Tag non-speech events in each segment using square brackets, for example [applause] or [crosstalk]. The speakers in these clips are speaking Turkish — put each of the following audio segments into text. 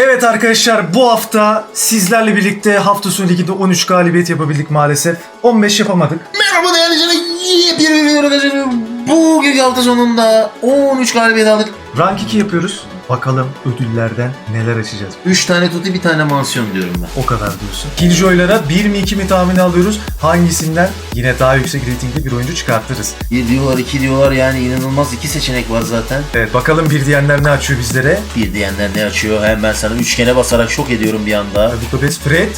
Evet arkadaşlar bu hafta sizlerle birlikte hafta sonu liginde 13 galibiyet yapabildik maalesef. 15 yapamadık. Merhaba değerli canım. Bugün hafta sonunda 13 galibiyet aldık. Rank 2 yapıyoruz. Bakalım ödüllerden neler açacağız. 3 tane tutu bir tane mansiyon diyorum ben. O kadar diyorsun. Killjoy'lara 1 mi 2 mi tahmini alıyoruz. Hangisinden yine daha yüksek reytingli bir oyuncu çıkartırız. 1 diyorlar 2 diyorlar yani inanılmaz iki seçenek var zaten. Evet bakalım bir diyenler ne açıyor bizlere. Bir diyenler ne açıyor hemen sana üçgene basarak şok ediyorum bir anda. Vico Best, Fred,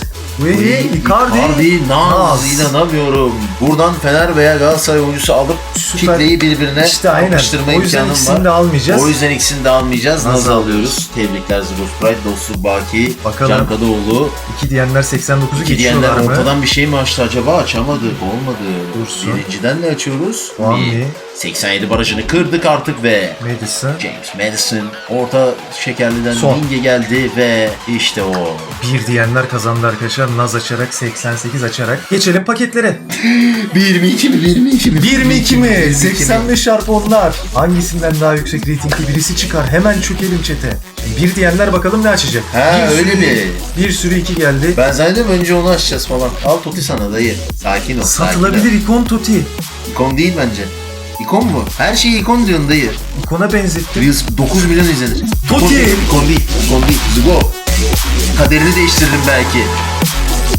ve Icardi. Icardi, Naz, Naz. inanamıyorum. Buradan Fener veya Galatasaray oyuncusu alıp Süper. kitleyi birbirine İşte yapıştırma O yüzden imkanım ikisini var. de almayacağız. O yüzden ikisini de almayacağız. Naz'ı Naz'ı alıyoruz. Tebrikler Zubus Pride, Dostluk Baki, Bakalım. Can Kadıoğlu. 2 diyenler 89'u İki diyenler geçiyorlar mı? ortadan bir şey mi açtı acaba? Açamadık. Olmadı. Dursun. Birinciden ne açıyoruz? Puan mi? 87 barajını kırdık artık ve Madison. James Madison orta şekerliden Son. Minge geldi ve işte o. Bir diyenler kazandı arkadaşlar. Naz açarak 88 açarak. Geçelim paketlere. [gasps] 1 mi 2 mi 1 mi 2 mi? 1 mi 2 mi? 85 çarpı onlar. Hangisinden daha yüksek reytingli birisi çıkar? Hemen çökelim çete. Bir diyenler bakalım ne açacak? Ha, Bir öyle sürü- mi? Bir sürü 2 geldi. Ben zannediyorum önce onu açacağız falan. Al Toti sana dayı. Sakin ol. Satılabilir ikon Toti. Sakin ol. İkon değil bence. İkon mu? Her şeyi ikon diyorsun dayı. İkona benzettim. Reels 9 milyon izlenir. Toti! İkon değil, ikon değil, ikon değil. Zugo. Kaderini değiştiririm belki.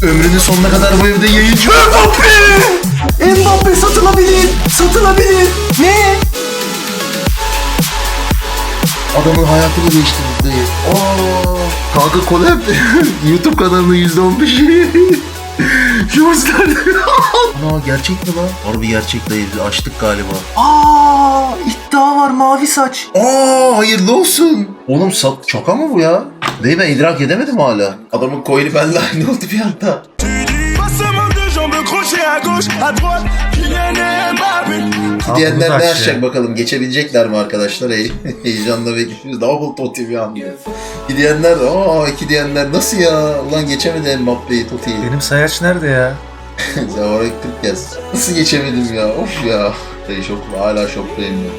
Ömrünün sonuna kadar bu evde yayıncı. Mbappe! Mbappe satılabilir. Satılabilir. Ne? Adamın hayatını değiştirdik dayı. Aa, kanka collab. [laughs] YouTube kanalının %15'i. Shorts'larda. [laughs] Ana gerçek mi lan? Harbi gerçek dayı. Biz Açtık galiba. Aa, iddia var mavi saç. Aa hayırlı olsun. Oğlum sat şaka mı bu ya? Dayı ben idrak edemedim hala. Adamın coin'i benimle aynı oldu bir anda. Diyenler ne aç açacak bakalım geçebilecekler mi arkadaşlar? Hey, [laughs] heyecanla bekliyoruz. Double Totti bir anda. İki diyenler aa iki diyenler nasıl ya? Ulan geçemedi Mbappe'yi Totti'yi. Benim sayaç nerede ya? Oraya 40 kez. Nasıl geçemedim ya? Of ya. Dayı şok, hala şoktayım ya.